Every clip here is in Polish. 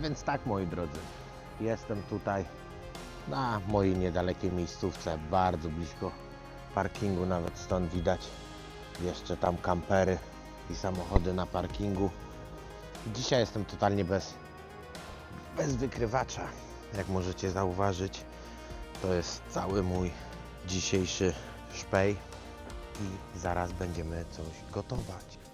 więc tak moi drodzy, jestem tutaj na mojej niedalekiej miejscówce, bardzo blisko parkingu, nawet stąd widać jeszcze tam kampery i samochody na parkingu. Dzisiaj jestem totalnie bez, bez wykrywacza, jak możecie zauważyć. To jest cały mój dzisiejszy szpej i zaraz będziemy coś gotować.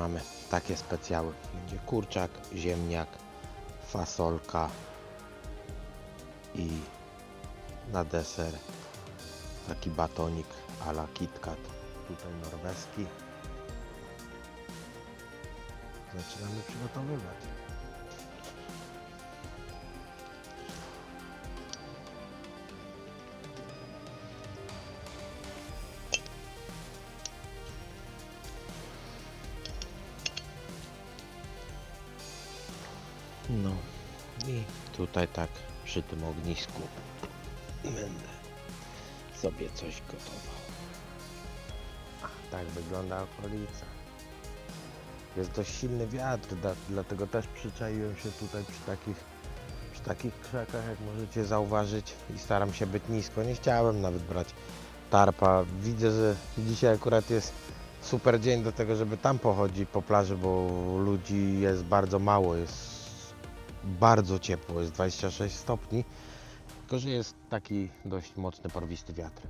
Mamy takie specjały. Będzie kurczak, ziemniak, fasolka i na deser taki batonik a la KitKat. Tutaj norweski. Zaczynamy przygotowywać. No i tutaj tak przy tym ognisku będę sobie coś gotował. A, tak wygląda okolica. Jest dość silny wiatr, dlatego też przyczaiłem się tutaj przy takich, przy takich krzakach, jak możecie zauważyć i staram się być nisko. Nie chciałem nawet brać tarpa. Widzę, że dzisiaj akurat jest super dzień do tego, żeby tam pochodzić po plaży, bo ludzi jest bardzo mało, jest bardzo ciepło, jest 26 stopni, tylko że jest taki dość mocny, porwisty wiatr.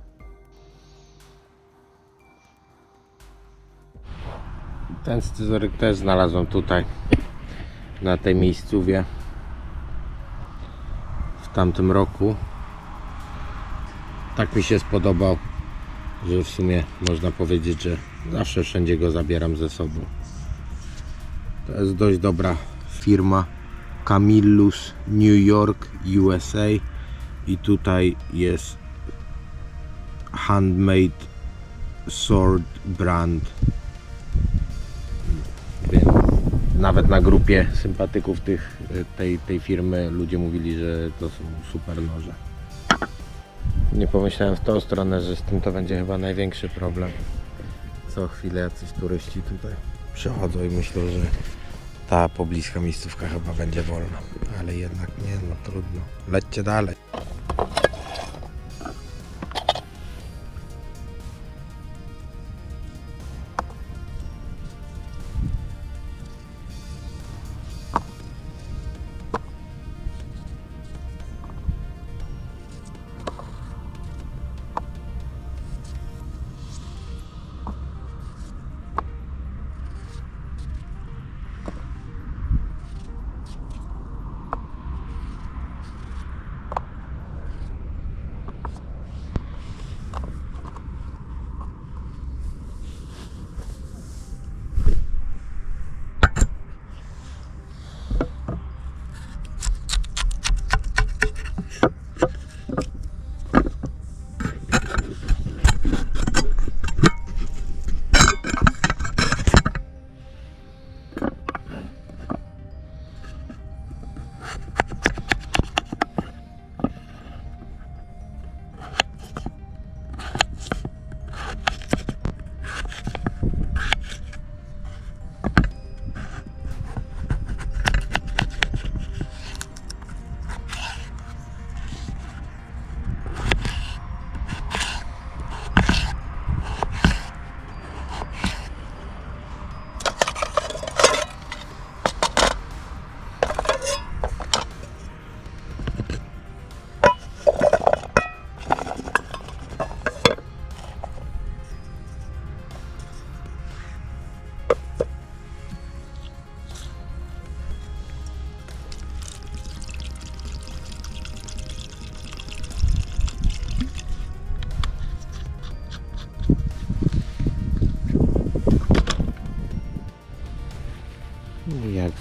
Ten scyzoryk też znalazłem tutaj, na tej miejscówie, w tamtym roku. Tak mi się spodobał, że w sumie można powiedzieć, że zawsze wszędzie go zabieram ze sobą. To jest dość dobra firma. Camillus New York USA i tutaj jest handmade sword brand. Więc nawet na grupie sympatyków tych, tej, tej firmy ludzie mówili, że to są super noże. Nie pomyślałem w tą stronę, że z tym to będzie chyba największy problem. Co chwilę jacyś turyści tutaj przychodzą i myślą, że ta pobliska miejscówka chyba będzie wolna, ale jednak nie, no trudno. Lećcie dalej.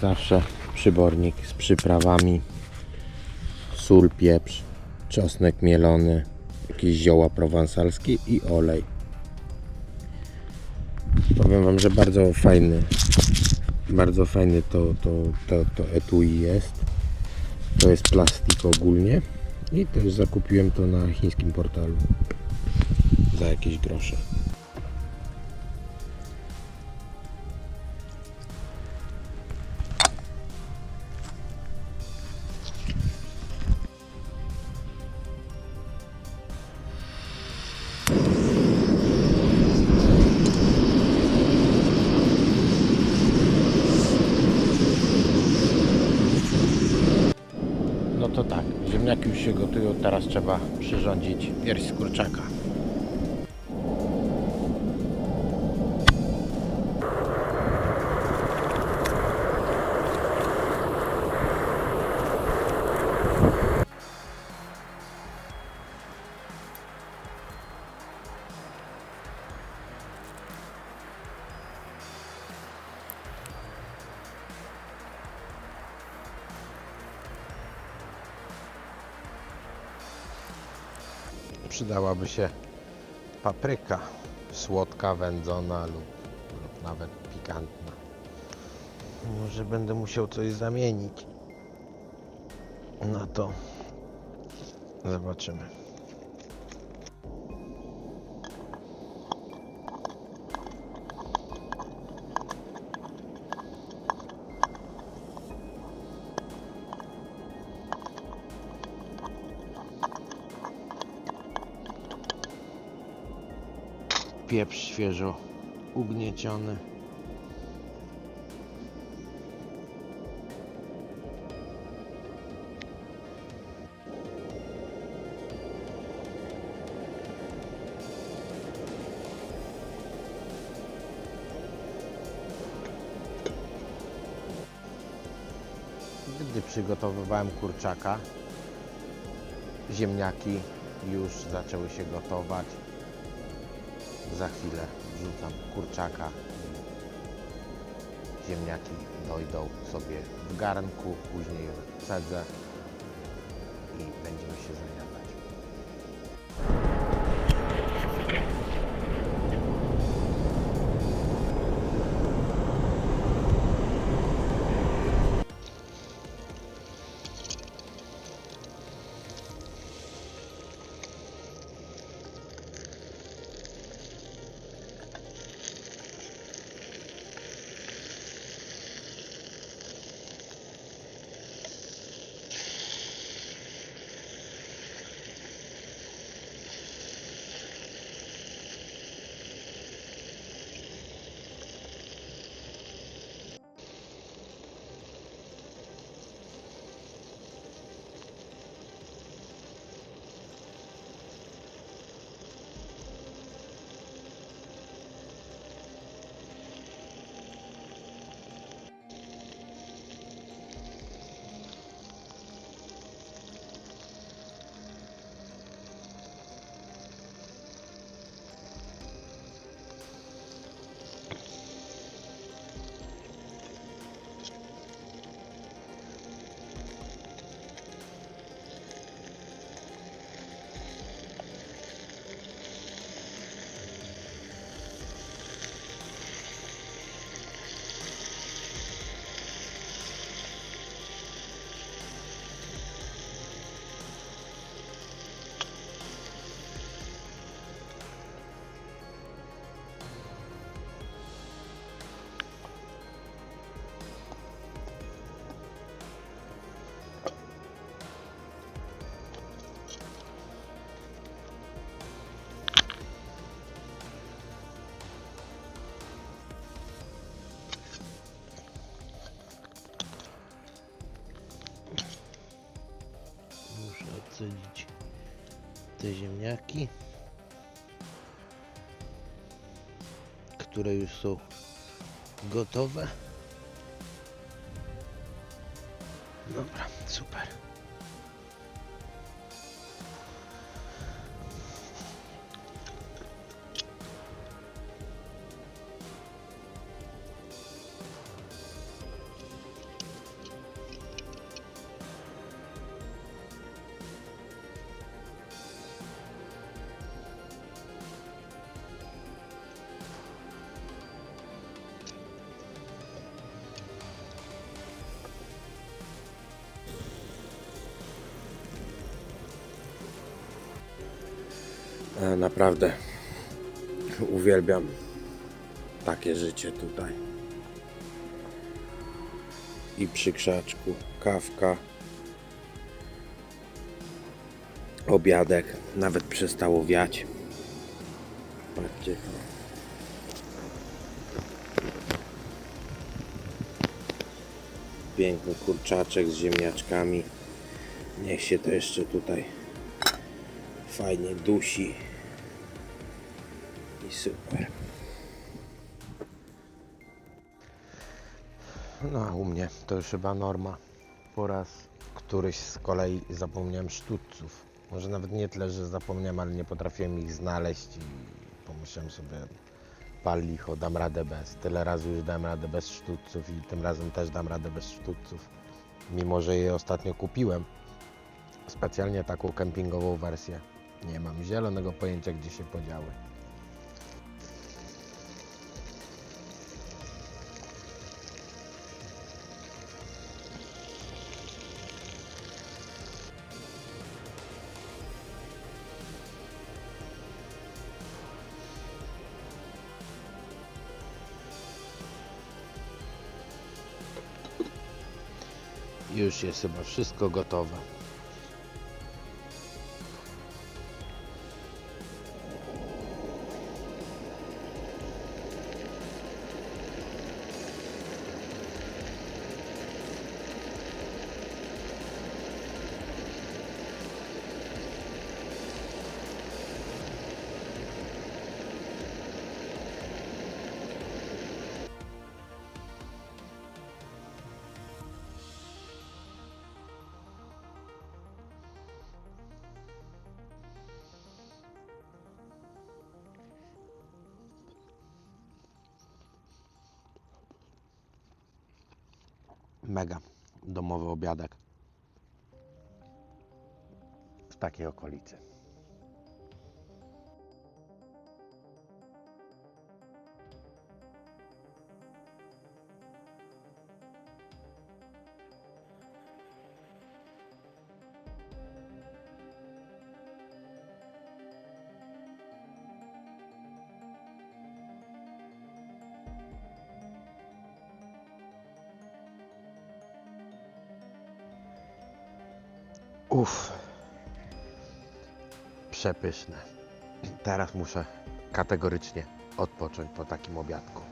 Zawsze przybornik z przyprawami, sól, pieprz, czosnek mielony, jakieś zioła prowansalskie i olej. Powiem wam, że bardzo fajny. Bardzo fajny to, to, to, to etui jest. To jest plastik ogólnie. I też zakupiłem to na chińskim portalu. Za jakieś grosze. No to tak, ziemniaki już się gotują, teraz trzeba przyrządzić pierś z kurczaka. Przydałaby się papryka słodka, wędzona lub, lub nawet pikantna. Może będę musiał coś zamienić. No to zobaczymy. Pieprz świeżo ugnieciony. Gdy przygotowywałem kurczaka, ziemniaki już zaczęły się gotować. Za chwilę wrzucam kurczaka. Ziemniaki dojdą sobie w garnku, później je cedzę i będziemy się zajadać. Ziemniaki, które już są gotowe. Dobra, super. Naprawdę uwielbiam takie życie tutaj. I przy krzaczku, kawka, obiadek, nawet przestało wiać. Patrzcie. Piękny kurczaczek z ziemniaczkami. Niech się to jeszcze tutaj fajnie dusi. Super. No a u mnie to już chyba norma. Po raz któryś z kolei zapomniałem sztućców. Może nawet nie tyle, że zapomniałem, ale nie potrafiłem ich znaleźć i pomyślałem sobie, pal licho, dam radę bez. Tyle razy już dałem radę bez sztućców i tym razem też dam radę bez sztućców. Mimo, że je ostatnio kupiłem. Specjalnie taką kempingową wersję. Nie mam zielonego pojęcia, gdzie się podziały. Już jest chyba wszystko gotowe. Mega domowy obiadek w takiej okolicy. Uff. Przepyszne. Teraz muszę kategorycznie odpocząć po takim obiadku.